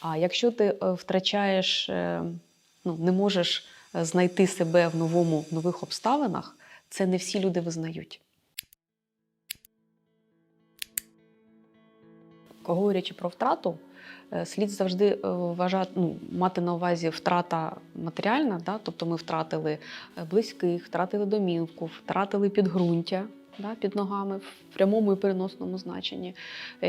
А якщо ти е, втрачаєш, е, ну, не можеш е, знайти себе в новому, в нових обставинах, це не всі люди визнають. Говорячи про втрату, слід завжди вважати, ну, мати на увазі втрата матеріальна, да? тобто ми втратили близьких, втратили домівку, втратили підґрунтя під ногами в прямому і переносному значенні,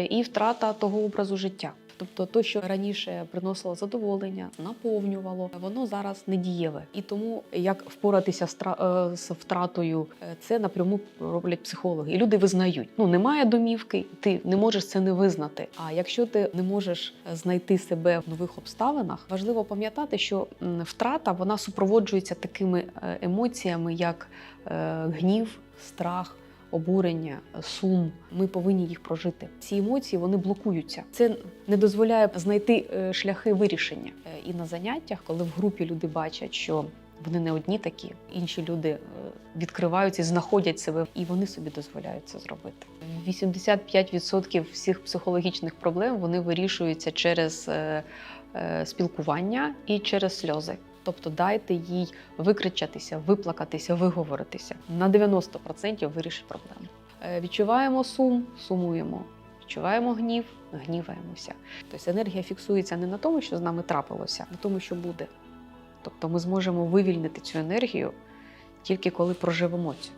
і втрата того образу життя. Тобто, то, що раніше приносило задоволення, наповнювало, воно зараз не дієве. І тому як впоратися з е, втратою, е, це напряму роблять психологи. І люди визнають: ну немає домівки, ти не можеш це не визнати. А якщо ти не можеш знайти себе в нових обставинах, важливо пам'ятати, що втрата вона супроводжується такими е, емоціями, як гнів, страх обурення, сум. Ми повинні їх прожити. Ці емоції вони блокуються. Це не дозволяє знайти е, шляхи вирішення. Е, І на заняттях, коли в групі люди бачать, що вони не одні такі, інші люди е, відкриваються, знаходять себе, і вони собі дозволяють це зробити. 85% всіх психологічних проблем вони вирішуються через спілкування і через сльози. Тобто дайте їй викричатися, виплакатися, виговоритися. На 90% вирішить проблему. Е, Відчуваємо сум, сумуємо. Відчуваємо гнів, гніваємося. Тобто енергія фіксується не на тому, що з нами трапилося, а на тому, що буде. Тобто ми зможемо вивільнити цю енергію тільки коли проживемо цю.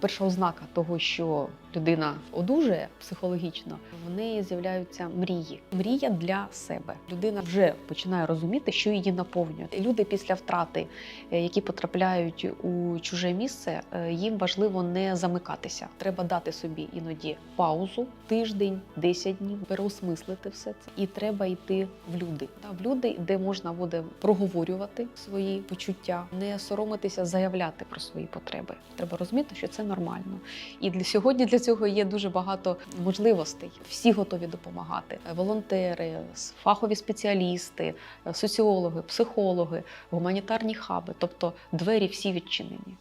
Перша ознака того, що людина одужує психологічно, в неї з'являються мрії. Мрія для себе. Людина вже починає розуміти, що її наповнює. Люди після втрати, е, які потрапляють у чуже місце, е, їм важливо не замикатися. Треба дати собі іноді паузу, тиждень, 10 днів, переосмислити все це. І треба йти в люди. Та, В люди, де можна буде проговорювати свої почуття, не соромитися, заявляти про свої потреби. Треба розуміти, що це нормально. І для сьогодні для цього є дуже багато можливостей. Всі готові допомагати. Волонтери, фахові спеціалісти, соціологи, психологи, гуманітарні хаби. Тобто двері всі відчинені.